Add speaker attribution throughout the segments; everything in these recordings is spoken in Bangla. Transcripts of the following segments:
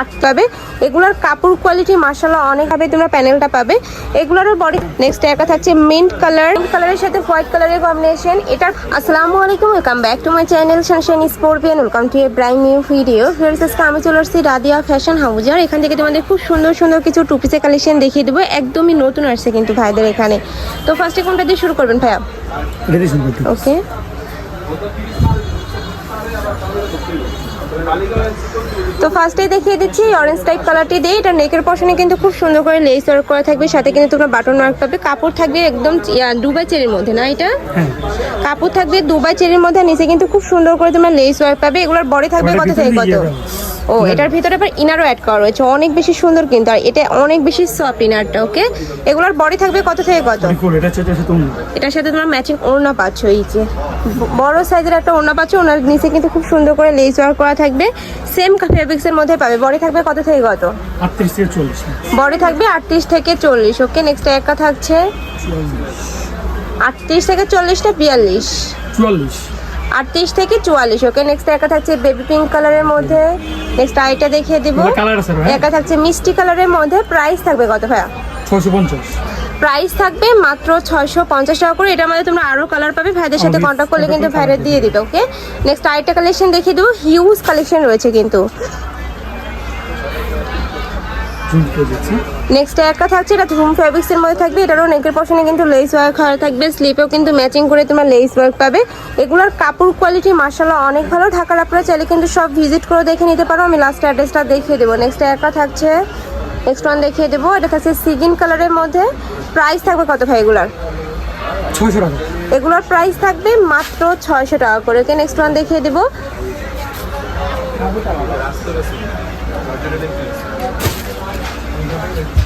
Speaker 1: আট পাবে। এগুলোর কাপড় কোয়ালিটি মার্শাল্লাহ অনেকভাবে তোমরা প্যানেলটা পাবে। এগুলোরও বডি নেক্সট একটা থাকছে মিন্ট কালার কালারের সাথে হোয়াইট কালারের কম্বিনেশন এটা আসসালামু আলাইকুম welcome back to my channel sunshine sportian welcome to a brand new video first আজকে আমি চলে আসছি রাদিয়া ফ্যাশন হাউজার। এখান থেকে তোমাদের খুব সুন্দর সুন্দর কিছু টু পিসের কালেকশন দেখিয়ে দেবো। একদমই নতুন আসছে কিন্তু ভাইদের এখানে। তো ফার্স্টে কোনটা দিয়ে শুরু করবেন ভাইয়া? ওকে তো ফার্স্টে দেখিয়ে দিচ্ছি অরেঞ্জ টাইপ কালারটি দিয়ে এটা নেকের পশনে কিন্তু খুব সুন্দর করে লেস ওয়ার্ক করা থাকবে। সাথে কিন্তু তোমরা বাটন ওয়ার্ক পাবে। কাপড় থাকবে একদম দুবাই চেরির মধ্যে না এটা?
Speaker 2: হ্যাঁ।
Speaker 1: কাপড় থাকবে দুবাই চেরির মধ্যে নিচে কিন্তু খুব সুন্দর করে তোমরা লেস ওয়ার্ক পাবে। এগুলোর বডি থাকবে কত থেকে কত। ও এটার ভিতরে আবার ইনারও অ্যাড করা রয়েছে। অনেক বেশি সুন্দর কিন্তু আর এটা অনেক বেশি সফট ইনারটা ওকে এগুলোর বডি থাকবে কত থেকে কত? এটার সাথে তোমরা ম্যাচিং ওড়না পাচ্ছ এই যে। বড় সাইজের একটা ওড়না পাচ্ছ ওনার নিচে কিন্তু খুব সুন্দর করে লেস ওয়ার্ক করা থাকবে। সেম ফেব্রিক্সের মধ্যে পাবে। বডি থাকবে কত থেকে কত? বডি থাকবে আটত্রিশ থেকে চল্লিশ ওকে নেক্সট একা থাকছে আটত্রিশ থেকে চল্লিশটা বিয়াল্লিশ।
Speaker 2: চুয়াল্লিশ
Speaker 1: আটত্রিশ থেকে চুয়াল্লিশ ওকে নেক্সট একা থাকছে বেবি পিঙ্ক কালারের মধ্যে। নেক্সট আইটা দেখিয়ে দিব। একা থাকছে মিষ্টি কালারের মধ্যে। প্রাইস থাকবে কত ভাইয়া?
Speaker 2: ছশো পঞ্চাশ।
Speaker 1: প্রাইস থাকবে মাত্র ছয়শো পঞ্চাশ টাকা করে। এটার মধ্যে তোমরা আরও কালার পাবে। ভাইদের সাথে কন্ট্যাক্ট করলে কিন্তু ভাইরে দিয়ে দিবে ওকে নেক্সট আইটা কালেকশন দেখিয়ে দেবো। হিউজ কালেকশন রয়েছে কিন্তু। নেক্সট একটা থাকছে এটা ঝুম ফ্যাব্রিক্স এর মধ্যে থাকবে এটারও নেকের পশনে কিন্তু লেস ওয়ার্ক করা থাকবে স্লিপেও কিন্তু ম্যাচিং করে তোমরা লেস ওয়ার্ক পাবে। এগুলোর কাপড় কোয়ালিটি মার্শাল্লাহ অনেক ভালো ঢাকার আপনারা চাইলে কিন্তু সব ভিজিট করে দেখে নিতে পারো আমি লাস্ট অ্যাড্রেসটা দেখিয়ে দেবো। নেক্সট একটা থাকছে নেক্সট ওয়ান দেখিয়ে দেবো এটা থাকছে সিগিন কালারের মধ্যে প্রাইস থাকবে কত ভাই এগুলার?
Speaker 2: ছয়শো টাকা।
Speaker 1: এগুলোর প্রাইস থাকবে মাত্র ছয়শো টাকা করে ওকে নেক্সট ওয়ান দেখিয়ে দেবো। Thank you.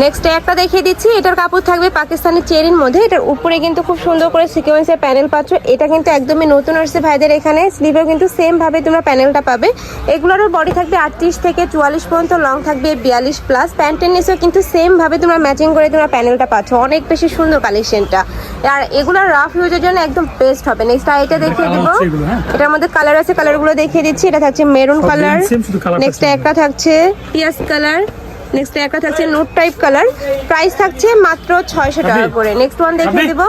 Speaker 1: নেক্সট একটা দেখিয়ে দিচ্ছি এটার কাপড় থাকবে পাকিস্তানি চেরির মধ্যে। এটার উপরে কিন্তু খুব সুন্দর করে সিকোয়েন্সের প্যানেল পাচ্ছ। এটা কিন্তু একদমই নতুন আসছে ভাইদের এখানে। স্লিভেও কিন্তু সেম ভাবে তোমরা প্যানেলটা পাবে। এগুলোরও বডি থাকবে আটত্রিশ থেকে চুয়াল্লিশ পর্যন্ত লং থাকবে বিয়াল্লিশ প্লাস প্যান্টের নিচেও কিন্তু সেম ভাবে তোমরা ম্যাচিং করে তোমরা প্যানেলটা পাচ্ছ। অনেক বেশি সুন্দর কালেকশনটা আর এগুলোর রাফ ইউজের জন্য একদম বেস্ট হবে। নেক্সট আর এটা দেখিয়ে দিব।
Speaker 2: হ্যাঁ।
Speaker 1: এটার মধ্যে কালার আছে কালারগুলো দেখিয়ে দিচ্ছি। এটা থাকছে মেরুন কালার নেক্সট একটা থাকছে পিয়াজ কালার নেক্সট একটা থাকছে নোট টাইপ কালার প্রাইস থাকছে মাত্র ছয়শো টাকা? করে। নেক্সট ওয়ান
Speaker 2: দেখে
Speaker 1: দিব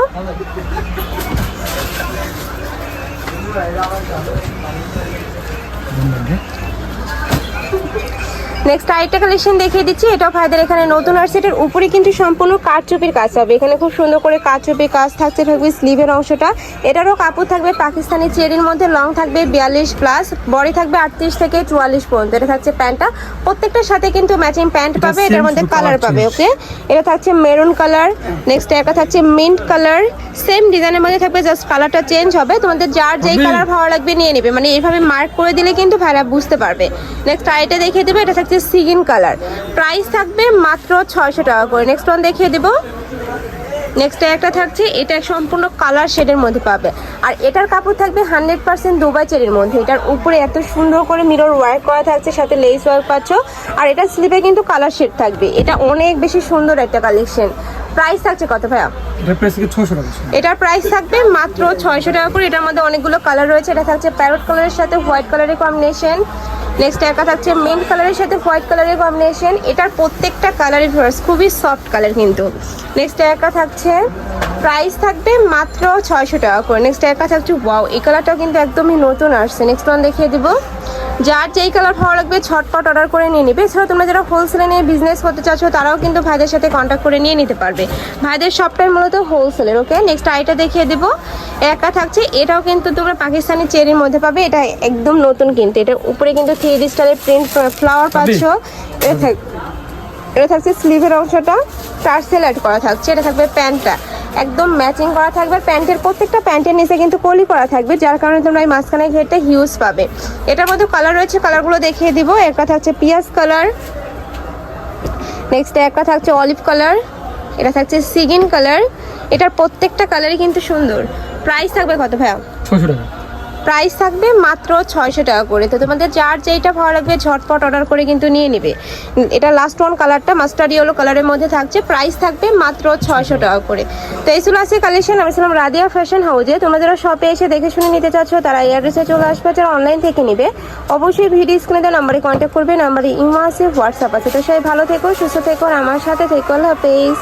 Speaker 1: নেক্সট আরেকটা কালেকশন দেখিয়ে দিচ্ছি। এটাও ভাইদের এখানে নতুন আর সেটার উপরে কিন্তু সম্পূর্ণ কাঠচুপির কাজ হবে। এখানে খুব সুন্দর করে কাঠচুপির কাজ থাকছে থাকবে স্লিভের অংশটা। এটারও কাপড় থাকবে পাকিস্তানি চেরির মধ্যে লং থাকবে বিয়াল্লিশ প্লাস বডি থাকবে আটত্রিশ থেকে চুয়াল্লিশ পর্যন্ত। এটা থাকছে প্যান্টটা। প্রত্যেকটার সাথে কিন্তু ম্যাচিং প্যান্ট পাবে এটার মধ্যে কালার পাবে ওকে এটা থাকছে মেরুন কালার নেক্সট একটা থাকছে মিন্ট কালার সেম ডিজাইনের মধ্যে থাকবে জাস্ট কালারটা চেঞ্জ হবে। তোমাদের যার যেই কালার ভালো লাগবে নিয়ে নেবে। মানে এইভাবে মার্ক করে দিলে কিন্তু ভাইরা বুঝতে পারবে। নেক্সট আইটা দেখিয়ে দেবে এটা থাকছে সিগিন কালার। প্রাইস থাকবে মাত্র ছয়শো টাকা করে। নেক্সট ওয়ান দেখিয়ে দেবো। নেক্সট একটা থাকছে এটা সম্পূর্ণ কালার শেডের মধ্যে পাবে। আর এটার কাপড় থাকবে হান্ড্রেড পার্সেন্ট দুবাই চেরির মধ্যে। এটার উপরে এত সুন্দর করে মিরর ওয়ার্ক করা থাকছে সাথে লেস ওয়ার্ক পাচ্ছ। আর এটা স্লিপে কিন্তু কালার শেড থাকবে। এটা অনেক বেশি সুন্দর একটা কালেকশন প্রাইস থাকছে কত ভাইয়া? এটার প্রাইস থাকবে মাত্র ছয়শো টাকা করে। এটার মধ্যে অনেকগুলো কালার রয়েছে। এটা থাকছে প্যারট কালারের সাথে হোয়াইট কালারের কম্বিনেশন নেক্সট একা থাকছে। মেন কালারের সাথে হোয়াইট কালারের কম্বিনেশন এটার প্রত্যেকটা কালারই ফ্লোরাস খুবই সফট কালার কিন্তু। নেক্সট একা থাকছে। প্রাইস থাকবে মাত্র ছয়শো টাকা করে। নেক্সট একা থাকছে ওয়াও এই কালারটাও কিন্তু একদমই নতুন আসছে। নেক্সট ওয়ান দেখিয়ে দিব। যার যেই কালার ভালো লাগবে ছটপট অর্ডার করে নিয়ে নিবে। এছাড়াও তোমরা যারা হোলসেলে নিয়ে বিজনেস করতে চাচ্ছ তারাও কিন্তু ভাইদের সাথে কন্ট্যাক্ট করে নিয়ে নিতে পারবে। ভাইদের সবটাই মূলত হোলসেলের ওকে নেক্সট আইটা দেখিয়ে দেবো। একা থাকছে এটাও কিন্তু তোমরা পাকিস্তানি চেরির মধ্যে পাবে। এটা একদম নতুন কিন্তু। এটার উপরে কিন্তু থ্রি ডি স্টাইলের প্রিন্ট ফ্লাওয়ার পাচ্ছ। এটা থাক এটা থাকছে স্লিভের অংশটা। টার্সেল অ্যাড করা থাকছে। এটা থাকবে প্যান্টটা। একদম ম্যাচিং করা থাকবে। প্যান্টের প্রত্যেকটা প্যান্টের নিচে কিন্তু কলি করা থাকবে, যার কারণে তোমরা এই মাঝখানে ঘেরটা হিউজ পাবে। এটার মধ্যে কালার রয়েছে কালারগুলো দেখিয়ে দিব। একটা থাকছে পিয়াজ কালার নেক্সট একটা থাকছে অলিভ কালার এটা থাকছে সিগিন কালার এটার প্রত্যেকটা কালারই কিন্তু সুন্দর। প্রাইস থাকবে কত ভাইয়া?
Speaker 2: ছশো টাকা।
Speaker 1: প্রাইস থাকবে মাত্র ছয়শো টাকা করে। তো তোমাদের যার যেইটা ভালো লাগবে ঝটপট অর্ডার করে কিন্তু নিয়ে নেবে। এটা লাস্ট ওয়ান কালারটা মাস্টার ইয়েলো কালারের মধ্যে থাকছে। প্রাইস থাকবে মাত্র ছয়শো টাকা করে। তো এই ছিল আছে কালেকশন আমি ছিলাম রাদিয়া ফ্যাশন হাউজে তোমরা যারা শপে এসে দেখে শুনে নিতে চাচ্ছ, তারা এই অ্যাড্রেসে চলে আসবে। যারা অনলাইন থেকে নেবে, অবশ্যই ভিডিও স্ক্রিনে দেওয়া নাম্বারে কন্ট্যাক্ট করবে। নাম্বারে ইমো আছে হোয়াটসঅ্যাপ আছে। তো সবাই ভালো থেকো, সুস্থ থেকো আমার সাথে থেকো। হাফেজ।